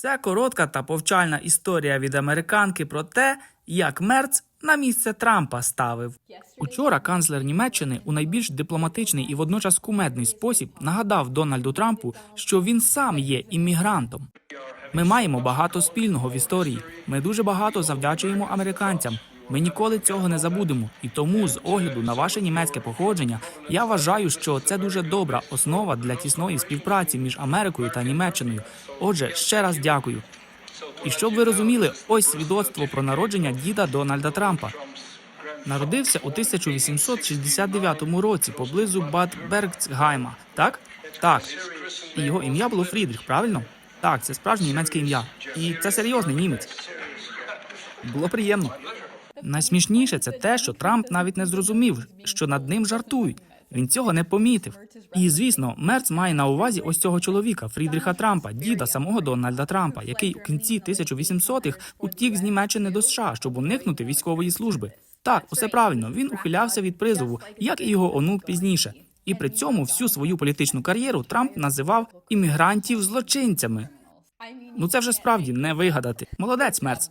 Це коротка та повчальна історія від американки про те, як Мерц на місце Трампа ставив. Учора канцлер Німеччини у найбільш дипломатичний і водночас кумедний спосіб нагадав Дональду Трампу, що він сам є іммігрантом. Ми маємо багато спільного в історії. Ми дуже багато завдячуємо американцям. Ми ніколи цього не забудемо. І тому, з огляду на ваше німецьке походження, я вважаю, що це дуже добра основа для тісної співпраці між Америкою та Німеччиною. Отже, ще раз дякую. І щоб ви розуміли, ось свідоцтво про народження діда Дональда Трампа. Народився у 1869 році поблизу Бад Бергцгайма. Так? Так. І його ім'я було Фрідріх, правильно? Так, це справжнє німецьке ім'я. І це серйозний німець. Було приємно. Найсмішніше це те, що Трамп навіть не зрозумів, що над ним жартують. Він цього не помітив. І звісно, Мерц має на увазі ось цього чоловіка Фрідріха Трампа, діда самого Дональда Трампа, який у кінці 1800-х утік з Німеччини до США, щоб уникнути військової служби. Так, усе правильно. Він ухилявся від призову, як і його онук пізніше. І при цьому всю свою політичну кар'єру Трамп називав іммігрантів злочинцями. Ну це вже справді не вигадати. Молодець, Мерц.